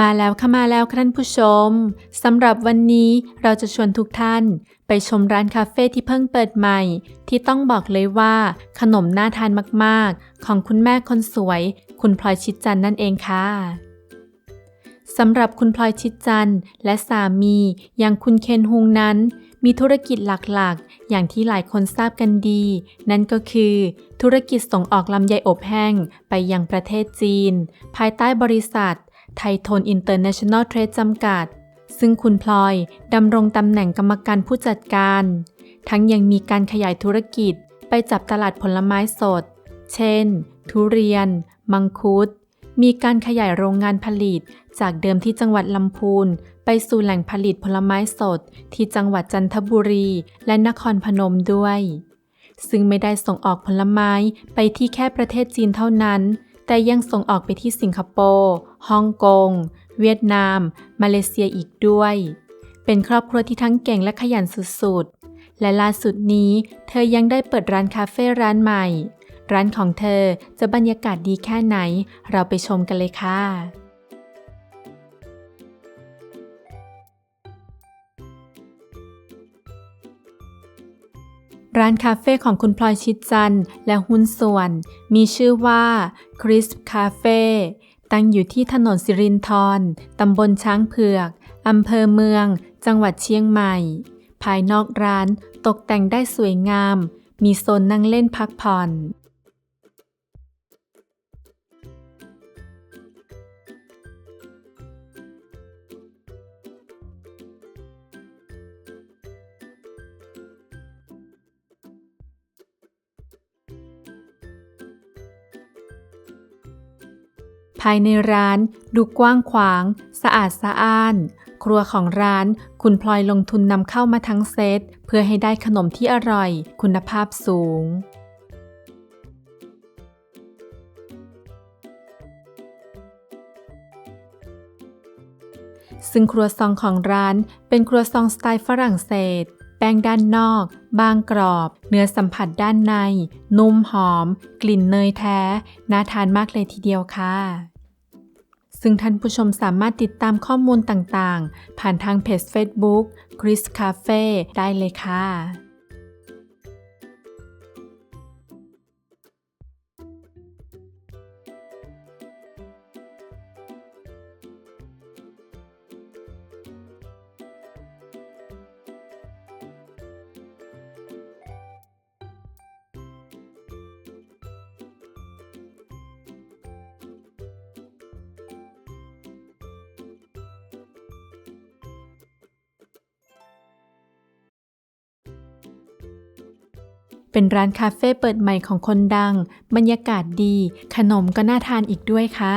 มาแล้วค่ะมาแล้วท่านผู้ชมสำหรับวันนี้เราจะชวนทุกท่านไปชมร้านคาเฟ่ที่เพิ่งเปิดใหม่ ที่ต้องบอกเลยว่าขนมน่าทานมากๆ ของคุณแม่คนสวย คุณพลอยชิดจันนั่นเองค่ะสำหรับคุณพลอยชิดจันและสามีอย่างคุณเคนฮุงนั้น มีธุรกิจหลักๆ อย่างที่หลายคนทราบกันดี นั่นก็คือธุรกิจส่งออกลำไยอบแห้งไปยังประเทศจีน ภายใต้บริษัท ไทโทนอินเตอร์เนชั่นแนลเทรดจำกัด ซึ่งคุณพลอยดำรงตำแหน่งกรรมการผู้จัดการ ทั้งยังมีการขยายธุรกิจไปจับตลาดผลไม้สด เช่น ทุเรียน มังคุด มีการขยายโรงงานผลิต จากเดิมที่จังหวัดลำพูน ไปสู่แหล่งผลิตผลไม้สด ที่จังหวัดจันทบุรีและนครพนมด้วยซึ่งไม่ได้ส่งออกผลไม้ไปที่แค่ประเทศจีนเท่านั้น แต่ยังส่งออกไปที่สิงคโปร์ฮ่องกง เวียดนาม มาเลเซียอีกด้วย เป็นครอบครัวที่ทั้งเก่งและขยันสุดๆ และล่าสุดนี้เธอยังได้เปิดร้านคาเฟ่ร้านใหม่ ร้านของเธอจะบรรยากาศดีแค่ไหน เราไปชมกันเลยค่ะ ร้านคาเฟ่ของคุณพลอยชิดจันทร์และหุ้นส่วน มีชื่อว่าคริสคาเฟ่ตั้งอยู่ที่ถนนสิรินธรตำบลช้างเผือกอำเภอเมือง จังหวัดเชียงใหม่ ภายนอกร้านตกแต่งได้สวยงาม มีโซนนั่งเล่นพักผ่อน ภายในร้านดูกว้างขวาง สะอาดสะอ้าน ครัวของร้านคุณพลอยลงทุนนำเข้ามาทั้งเซต เพื่อให้ได้ขนมที่อร่อย คุณภาพสูง ซึ่งครัวซองของร้านเป็นครัวซองสไตล์ฝรั่งเศส แป้งด้านนอก บางกรอบ เนื้อสัมผัสด้านใน นุ่มหอม กลิ่นเนยแท้ น่าทานมากเลยทีเดียวค่ะ ซึ่งท่านผู้ชมสามารถติดตามข้อมูลต่างๆ ผ่านทางเพจ Facebook Chris Cafe ได้เลยค่ะ เป็นร้านคาเฟ่เปิดใหม่ของคนดัง บรรยากาศดี ขนมก็น่าทานอีกด้วยค่ะ